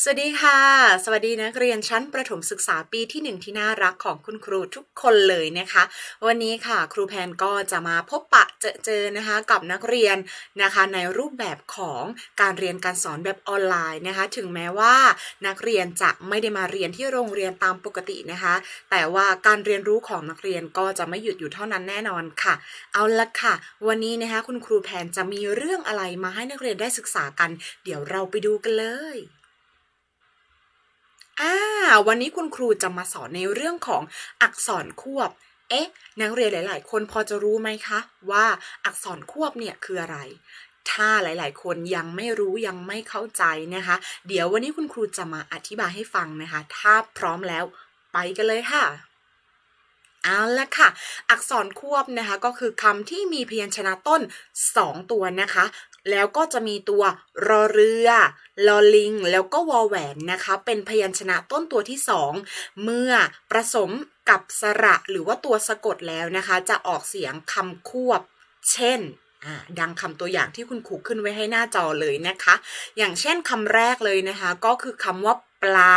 สวัสดีค่ะ สวัสดีนักเรียนชั้นประถมศึกษาปีที่หนึ่งที่น่ารักของคุณครูทุกคนเลยนะคะ วันนี้ค่ะครูแพนก็จะมาพบปะเจอเจอนะคะกับนักเรียนนะคะ ในรูปแบบของการเรียนการสอนแบบออนไลน์นะคะ ถึงแม้ว่านักเรียนจะไม่ได้มาเรียนที่โรงเรียนตามปกตินะคะ แต่ว่าการเรียนรู้ของนักเรียนก็จะไม่หยุดอยู่เท่านั้นแน่นอนค่ะ เอาละค่ะ วันนี้นะคะคุณครูแพนจะมีเรื่องอะไรมาให้นักเรียนได้ศึกษากัน เดี๋ยวเราไปดูกันเลย อ่า วันนี้คุณครูจะมาสอนในเรื่องของอักษรควบ เอ๊ะ นักเรียนหลาย ๆ คนพอจะรู้ไหมคะ ว่าอักษรควบเนี่ยคืออะไร ถ้าหลาย ๆ คนยังไม่รู้ยังไม่เข้าใจนะคะ เดี๋ยววันนี้คุณครูจะมาอธิบายให้ฟังนะคะ ถ้าพร้อมแล้วไปกันเลยค่ะเอาละค่ะ อักษรควบนะคะก็คือคำที่มีพยัญชนะต้น 2 ตัวนะคะ แล้วก็จะมีตัวรอเรือลอลิง แล้วก็วอแหวนนะคะ เป็นพยัญชนะต้นตัวที่ 2 เมื่อผสมกับสระหรือว่าตัวสะกดแล้วนะคะ จะออกเสียงคำควบ เช่นดังคำตัวอย่างที่คุณครูขึ้นไว้ให้หน้าจอเลยนะคะ อย่างเช่นคำแรกเลยนะคะ ก็คือคำว่าปลา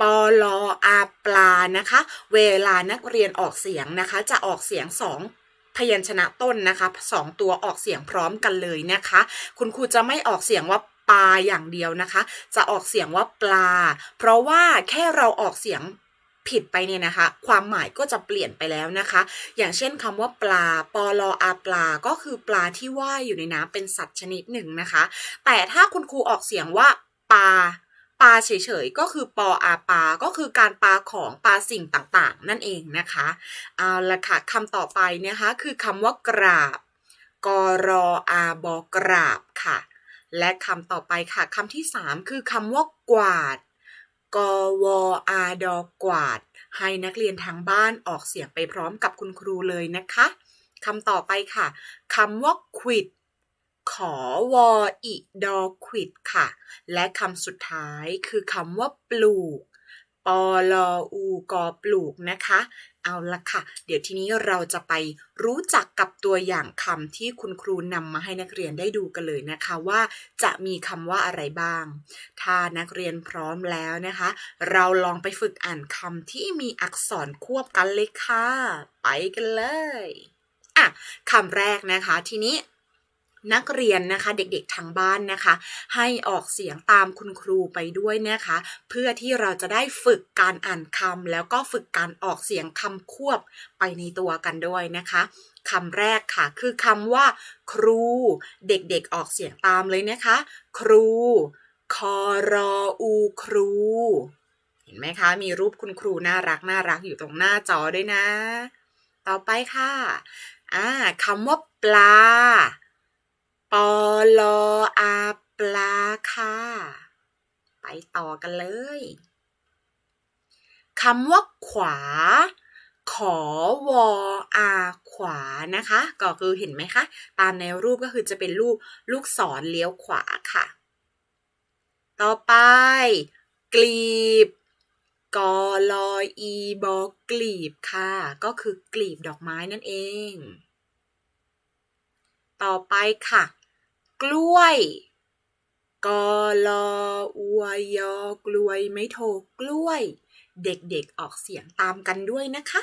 ปลออาปลานะคะ เวลานักเรียนออกเสียงนะคะ จะออกเสียงสอง พยัญชนะต้นนะคะสองตัวออกเสียงพร้อมกันเลยนะคะ คุณครูจะไม่ออกเสียงว่าปลาอย่างเดียวนะคะ จะออกเสียงว่าปลา เพราะว่าแค่เราออกเสียงผิดไปเนี่ยนะคะ ความหมายก็จะเปลี่ยนไปแล้วนะคะ อย่างเช่นคำว่าปลาปลออาปลาก็คือปลาที่ว่ายอยู่ในน้ำเป็นสัตว์ชนิดหนึ่งนะคะ แต่ถ้าคุณครูออกเสียงว่าปลา ปลาเฉยๆ ก็คือปออาปา ก็คือการปลาของปลาสิ่งต่างๆ นั่นเองนะคะเอาละค่ะคำต่อไปนะคะคือคำว่ากราบกรออาบอกราบค่ะ และคำต่อไปค่ะคำที่สามคือคำว่ากวาดกวอาดอกวาด ให้นักเรียนทางบ้านออกเสียงไปพร้อมกับคุณครูเลยนะคะคำต่อไปค่ะคำว่าควิด ขอวออิดอควิดค่ะ และคำสุดท้ายคือคำว่าปลูกปอลออูกอปลูกนะคะ เอาละค่ะ เดี๋ยวทีนี้เราจะไปรู้จักกับตัวอย่างคำที่คุณครูนำมาให้นักเรียนได้ดูกันเลยนะคะ ว่าจะมีคำว่าอะไรบ้าง ถ้านักเรียนพร้อมแล้วนะคะ เราลองไปฝึกอ่านคำที่มีอักษรควบกันเลยค่ะ ไปกันเลยอะคำแรกนะคะ ทีนี้ นักเรียนนะคะเด็กๆทางบ้านนะคะ ให้ออกเสียงตามคุณครูไปด้วยนะคะ เพื่อที่เราจะได้ฝึกการอ่านคำแล้วก็ฝึกการออกเสียงคำควบไปในตัวกันด้วยนะคะคำแรกค่ะ คือคำว่า ครู เด็กๆออกเสียงตามเลยนะคะ ครูคอรออูครู เห็นไหมคะ มีรูปคุณครูน่ารักน่ารักอยู่ตรงหน้าจอด้วยนะ ต่อไปค่ะอ่าคำว่าปลา ปอลออาปลาค่ะไปต่อกันเลยคำว่าขวา ขอวออาขวานะคะ ก็คือเห็นไหมคะ ตามในรูปก็คือจะเป็นรูปลูกศรเลี้ยวขวาค่ะ ต่อไป กลีบกอลออีบอกลีบค่ะ ก็คือกลีบดอกไม้นั่นเอง ต่อไปค่ะ กล้วยกอลออวยอกล้วยไม่โทกล้วย เด็กๆออกเสียงตามกันด้วยนะคะ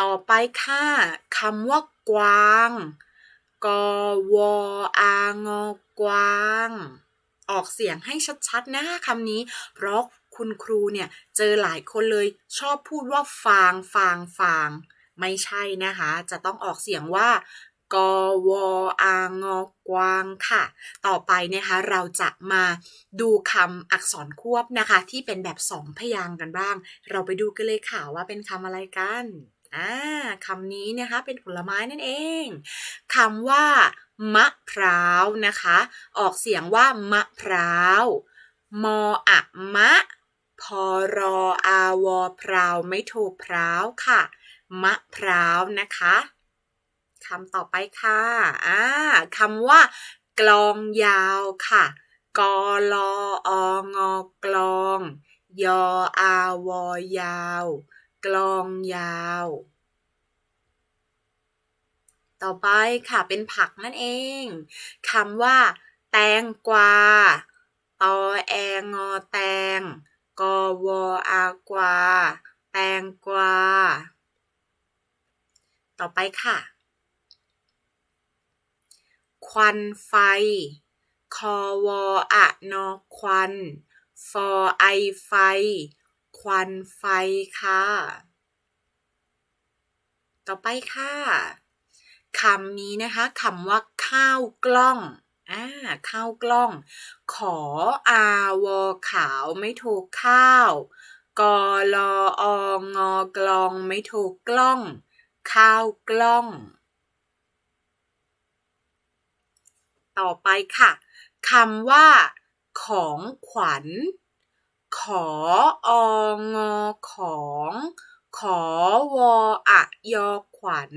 ต่อไปค่ะคำว่ากวางกวอางอกวาง ออกเสียงให้ชัดๆนะคะคำนี้ เพราะคุณครูเนี่ยเจอหลายคนเลยชอบพูดว่าฟางฟางฟาง ไม่ใช่นะคะ จะต้องออกเสียงว่า กวอางอกวางค่ะ ต่อไปนะคะเราจะมาดูคำอักษรควบนะคะ ที่เป็นแบบสองพยางกันบ้าง เราไปดูกันเลยค่ะว่าเป็นคำอะไรกันอ่าคำนี้นะคะเป็นผลไม้นั่นเองคำว่ามะพร้าวนะคะ ออกเสียงว่ามะพร้าวมออะมะพอรออาวอพราวไม่โทพร้าวค่ะ มะพร้าวนะคะ คำต่อไปค่ะอ่าคำว่ากลองยาวค่ะกอลอองอกลอง ยออาวอยาว กลองยาว ต่อไปค่ะเป็นผักนั่นเองคำว่าแแตงกวาตอแองอแตงกอวออากวา แตงกวา ต่อไปค่ะ ควันไฟ คอวออะนอควัน ฟอไอไฟ ควันไฟค่ะ ต่อไปค่ะคำนี้นะคะคำว่าข้าวกล้องอ่าข้าวกล้อง ขออาวอขาวไม่ถูกข้าว กอลอองอกลองไม่ถูกกล้อง ข้าวกล้อง ต่อไปค่ะคำว่า ของขวัญ ขอองอของ ขอวออะยอขวัญ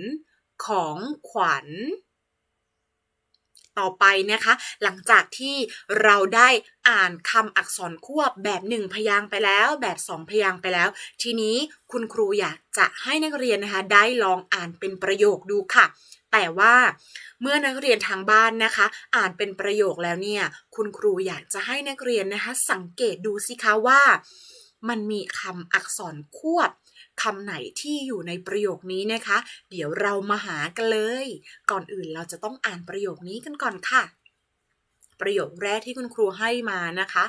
ของขวัญ ต่อไปนะคะ หลังจากที่เราได้อ่านคำอักษรควบแบบหนึ่งพยางไปแล้ว แบบสองพยางไปแล้ว ทีนี้คุณครูอยากจะให้นักเรียนนะคะ ได้ลองอ่านเป็นประโยคดูค่ะ แต่ว่าเมื่อนักเรียนทางบ้านนะคะ อ่านเป็นประโยคแล้วเนี่ย คุณครูอยากจะให้นักเรียนนะคะ สังเกตดูสิคะว่า มันมีคำอักษรควบคำไหนที่อยู่ในประโยคนี้นะคะ เดี๋ยวเรามาหากันเลย ก่อนอื่นเราจะต้องอ่านประโยคนี้กันก่อนค่ะ ประโยคแรกที่คุณครูให้มานะคะ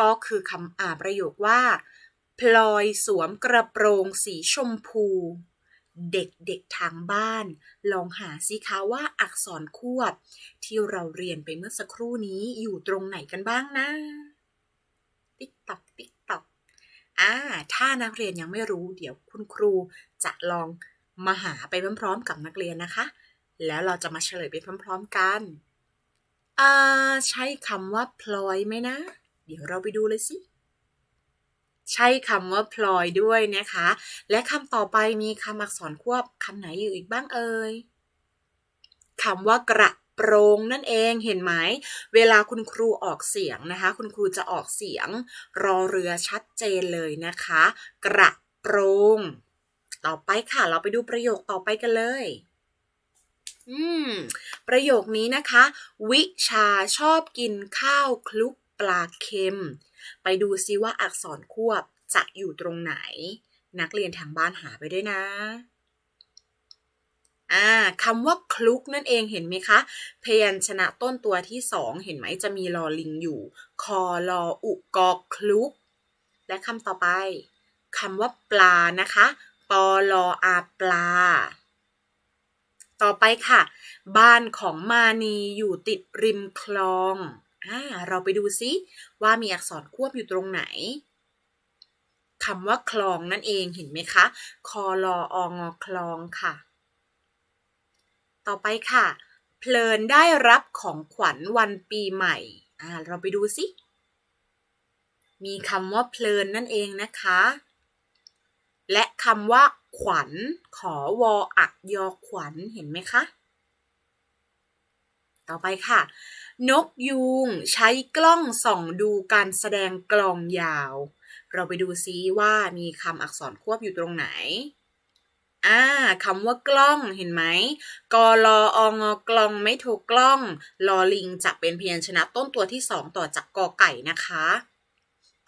ก็คือคำอ่านประโยคว่า พลอยสวมกระโปรงสีชมพู เด็กๆทางบ้าน ลองหาสิคะว่าอักษรควบ ที่เราเรียนไปเมื่อสักครู่นี้อยู่ตรงไหนกันบ้างนะ ติ๊กตอกติ๊กตอกอ่า ถ้านักเรียนยังไม่รู้ เดี๋ยวคุณครูจะลองมาหาไปพร้อมๆ กับนักเรียนนะคะ แล้วเราจะมาเฉลยไปพร้อม ๆ กัน อ่า ใช้คำว่าพลอยไหมนะ เดี๋ยวเราไปดูเลยสิ ใช่คำว่าพลอยด้วยนะคะ และคำต่อไปมีคำอักษรควบคำไหนอยู่อีกบ้างเอ่ยคำว่ากระโปรงนั่นเองเห็นไหม เวลาคุณครูออกเสียงนะคะ คุณครูจะออกเสียง รอเรือชัดเจนเลยนะคะ กระโปรงต่อไปค่ะ เราไปดูประโยคต่อไปกันเลย อืม ประโยคนี้นะคะ วิชาชอบกินข้าวคลุกปลาเค็ม ไปดูซิว่าอักษรควบจะอยู่ตรงไหน นักเรียนทางบ้านหาไปด้วยนะอ่าคำว่าคลุกนั่นเองเห็นไหมคะ พยัญชนะต้นตัวที่สองเห็นไหมจะมีลอลิงอยู่ คอลออุกอคลุก และคำต่อไปคำว่าปลานะคะปอลออาปลา ต่อไปค่ะ บ้านของมานีอยู่ติดริมคลอง อ่าเราไปดูซิว่ามีอักษรควบอยู่ตรงไหนคำว่าคลองนั่นเองเห็นไหมคะ คอลอองอคลองค่ะ ต่อไปค่ะ เพลินได้รับของขวัญวันปีใหม่ อ่า เราไปดูสิ มีคำว่าเพลินนั่นเองนะคะ และคำว่า ขวัญ ขอวออักยอขวัญ เห็นไหมคะ ต่อไปค่ะ นกยูงใช้กล้องส่องดูการแสดงกลองยาว เราไปดูซิว่ามีคำอักษรควบอยู่ตรงไหนอ่าคำว่ากล้องเห็นไหมกอลอองอกลองไม่ถูกกล้อง ลอลิงจะเป็นพยัญชนะต้นตัวที่สองต่อจากกอไก่นะคะ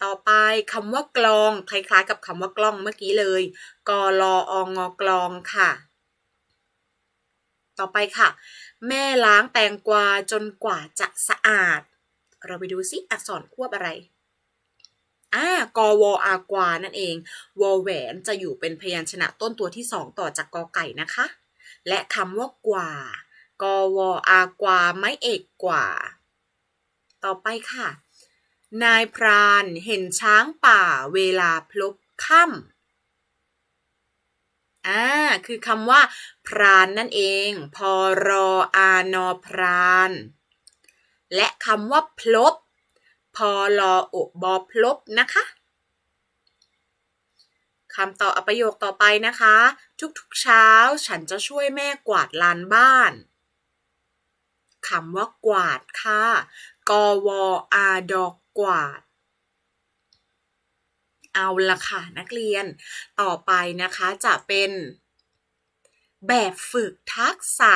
ต่อไปคำว่ากลอง คล้ายๆ กับคำว่ากล้องเมื่อกี้เลยกอลอองอกลองค่ะ ต่อไปค่ะ แม่ล้างแตงกวาจนกว่าจะสะอาด เราไปดูซิอักษรควบอะไรอ่ากอวอากวา นั่นเอง วอแหวนจะอยู่เป็นพยัญชนะต้นตัวที่สองต่อจากกอไก่นะคะ และคำว่ากว่า กอวอากวา ไม่เอกกว่า ต่อไปค่ะ นายพรานเห็นช้างป่าเวลาพลบค่ำ อ่าคือคำว่า พรานนั่นเอง พอรออานอพราน และคำว่า พลบ พอลออบอพลบนะคะคำต่อประโยคต่อไปนะคะ ทุกๆเช้าฉันจะช่วยแม่กวาดลานบ้านคำว่ากวาดค่ะ กวอาดอกกวาด เอาละค่ะนักเรียนต่อไปนะคะจะเป็นแบบฝึกทักษะ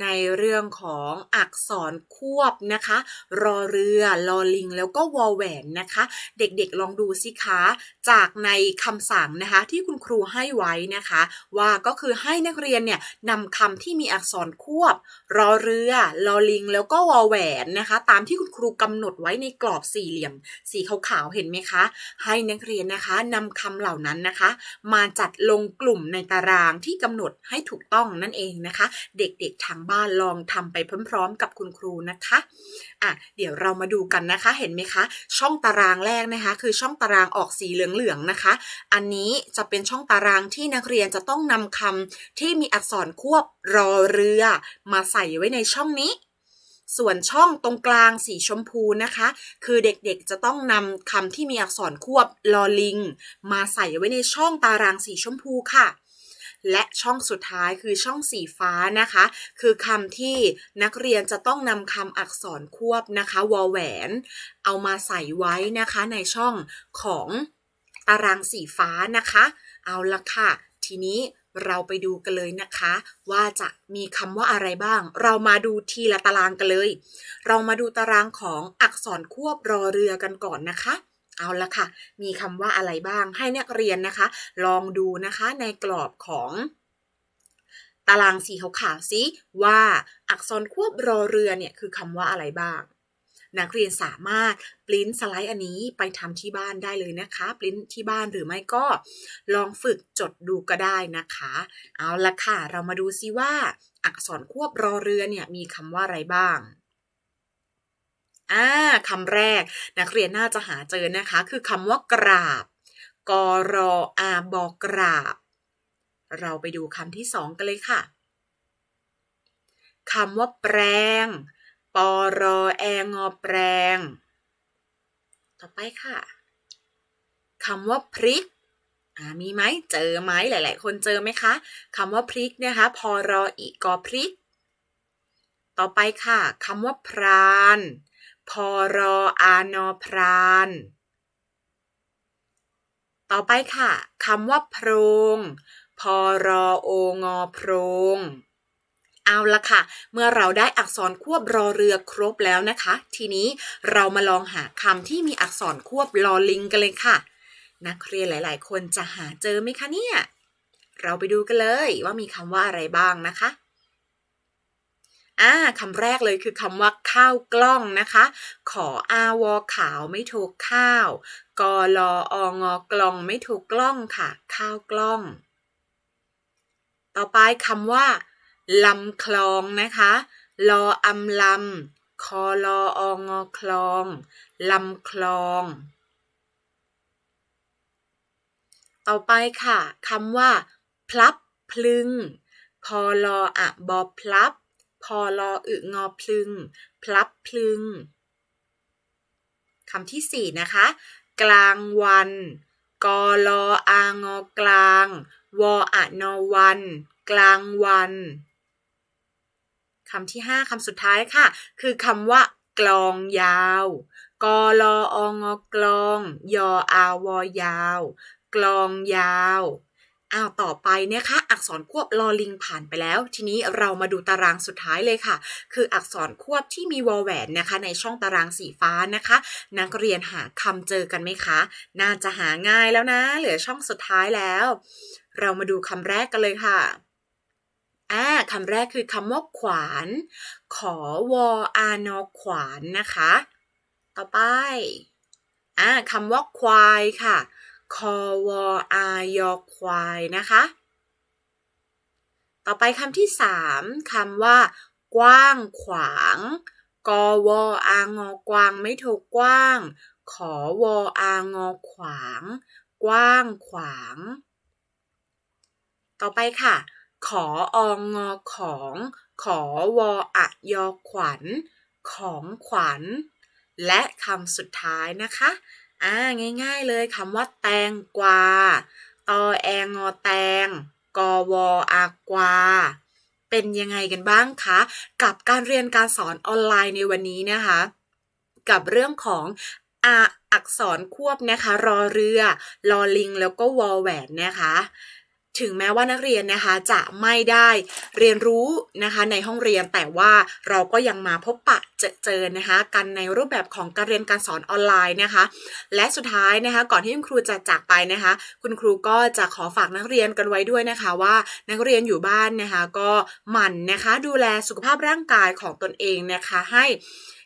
ในเรื่องของอักษรควบนะคะ รอเรือ ลอลิง แล้วก็วอแหวนนะคะ เด็กๆลองดูสิคะ จากในคำสั่งนะคะที่คุณครูให้ไว้นะคะ ว่าก็คือให้นักเรียนเนี่ยนำคำที่มีอักษรควบ รอเรือ ลอลิง แล้วก็วอแหวนนะคะ ตามที่คุณครูกำหนดไว้ในกรอบสี่เหลี่ยม สีขาวๆเห็นไหมคะ ให้นักเรียนนะคะนำคำเหล่านั้นนะคะ มาจัดลงกลุ่มในตารางที่กำหนดให้ถูกต้องนั่นเองนะคะ เด็กๆทางบ้านลองทำไปพร้อม ๆ กับคุณครูนะคะอะเดี๋ยวเรามาดูกันนะคะเห็นไหมคะ ช่องตารางแรกนะคะ คือช่องตารางออกสีเหลืองๆนะคะ อันนี้จะเป็นช่องตารางที่นักเรียนจะต้องนำคำที่มีอักษรควบรอเรือ มาใส่ไว้ในช่องนี้ส่วนช่องตรงกลางสีชมพูนะคะ คือเด็กๆจะต้องนำคำที่มีอักษรควบลอลิง มาใส่ไว้ในช่องตารางสีชมพูค่ะ และช่องสุดท้ายคือช่องสีฟ้านะคะ คือคำที่นักเรียนจะต้องนำคำอักษรควบนะคะวอแหวน เอามาใส่ไว้นะคะในช่องของตารางสีฟ้านะคะ เอาละค่ะ ทีนี้เราไปดูกันเลยนะคะ ว่าจะมีคำว่าอะไรบ้าง เรามาดูทีละตารางกันเลย เรามาดูตารางของอักษรควบรอเรือกันก่อนนะคะ เอาละค่ะ มีคำว่าอะไรบ้าง ให้นักเรียนนะคะ ลองดูนะคะในกรอบของตารางสีขาวๆซิว่าอักษรควบรอเรือเนี่ยคือคำว่าอะไรบ้าง นักเรียนสามารถปริ้นสไลด์อันนี้ไปทำที่บ้านได้เลยนะคะ ปริ้นที่บ้านหรือไม่ก็ลองฝึกจดดูก็ได้นะคะ เอาละค่ะ เรามาดูซิว่า อักษรควบรอเรือเนี่ยมีคำว่าอะไรบ้าง อ่าคำแรกนักเรียนน่าจะหาเจอนะคะ คือคำว่ากราบกรออาบอกราบ เราไปดูคำที่สองกันเลยค่ะคำว่าแปลงปรอแองอแปลง ต่อไปค่ะคำว่าพริกอ่ามีไหมเจอไหมหลาย ๆ คนเจอไหมคะคำว่าพริกนะคะพอรออีกอพริก ต่อไปค่ะคำว่าพราน พรออานอพราน ต่อไปค่ะคำว่าโพรงพรอโองอโพรงเอาละค่ะ เมื่อเราได้อักษรควบรอเรือครบแล้วนะคะ ทีนี้เรามาลองหาคำที่มีอักษรควบรอลิงกันเลยค่ะ นักเรียนหลาย ๆ คนจะหาเจอไหมคะเนี่ย เราไปดูกันเลยว่ามีคำว่าอะไรบ้างนะคะ อ่าคำแรกเลยคือคำว่าข้าวกล้องนะคะ ขออาวอขาวไม่ถูกข้าว กอลอองอกลองไม่ถูกกล้องค่ะ ข้าวกล้อง ต่อไปคำว่าลำคลองนะคะลออำลำคอลอองอคลองลำคลอง ต่อไปค่ะคำว่า พลับพลึง พอลออะบอพลับ พอลออึงอพลึง พลับพลึงคำที่สี่นะคะ กลางวันกอลออางอกลาง วออะนอวัน กลางวันคำที่ห้าคำสุดท้ายค่ะ คือคำว่า กลองยาวกอลอองอกลอง ยออาวอยาว กลองยาว อ้าวต่อไปเนี่ยคะอักษรควบลอลิงผ่านไปแล้ว ทีนี้เรามาดูตารางสุดท้ายเลยค่ะ คืออักษรควบที่มีวอแหวนนะคะ ในช่องตารางสีฟ้านะคะ นักเรียนหาคำเจอกันไหมคะ น่าจะหาง่ายแล้วนะ เหลือช่องสุดท้ายแล้ว เรามาดูคำแรกกันเลยค่ะอ่าคำแรกคือคำว่าขวาน ขอวออานอขวานนะคะ ต่อไปอ่าคำว่าควายค่ะ คอวออายอควายนะคะ ต่อไปคำที่สามคำว่า กว้างขวางกอวอางอกวางไม่ถูกกว้าง ขอวออางอขวาง กว้างขวาง ต่อไปค่ะ ขอองงอของ ขอวออะยอขวัญ ของขวัญ และคำสุดท้ายนะคะ อ่าง่าย ๆ เลยคำว่าแตงกวาตอแองอแตง กอวออากวา เป็นยังไงกันบ้างคะ กับการเรียนการสอนออนไลน์ในวันนี้นะคะ กับเรื่องของอาอักษรควบนะคะ รอเรือ ลอลิง แล้วก็วอแหวนนะคะ ถึงแม้ว่านักเรียนนะคะจะไม่ได้เรียนรู้นะคะในห้องเรียนแต่ว่าเราก็ยังมาพบปะเจอเจอนะคะกันในรูปแบบของการเรียนการสอนออนไลน์นะคะ และสุดท้ายนะคะก่อนที่คุณครูจะจากไปนะคะ คุณครูก็จะขอฝากนักเรียนกันไว้ด้วยนะคะว่านักเรียนอยู่บ้านนะคะก็หมั่นนะคะดูแลสุขภาพร่างกายของตนเองนะคะให้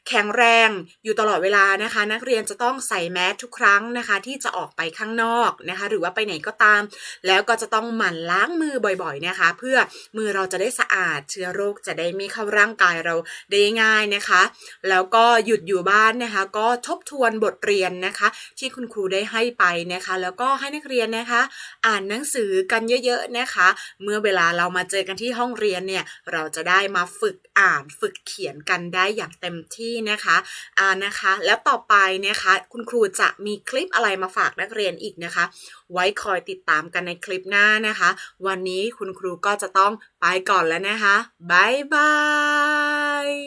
แข็งแรงอยู่ตลอดเวลานะคะ นักเรียนจะต้องใส่แมสทุกครั้งนะคะ ที่จะออกไปข้างนอกนะคะ หรือว่าไปไหนก็ตาม แล้วก็จะต้องหมั่นล้างมือบ่อยๆนะคะ เพื่อมือเราจะได้สะอาดเชื้อโรคจะได้ไม่เข้าร่างกายเราได้ง่ายนะคะ แล้วก็หยุดอยู่บ้านนะคะ ก็ทบทวนบทเรียนนะคะ ที่คุณครูได้ให้ไปนะคะ แล้วก็ให้นักเรียนนะคะ อ่านหนังสือกันเยอะๆนะคะ เมื่อเวลาเรามาเจอกันที่ห้องเรียนเนี่ยเราจะได้มาฝึกอ่านฝึกเขียนกันได้อย่างเต็มที่นะคะอ่านะคะ แล้วต่อไปนะคะ คุณครูจะมีคลิปอะไรมาฝากนักเรียนอีกนะคะ ไว้คอยติดตามกันในคลิปหน้านะคะ วันนี้คุณครูก็จะต้องไปก่อนแล้วนะคะบายบาย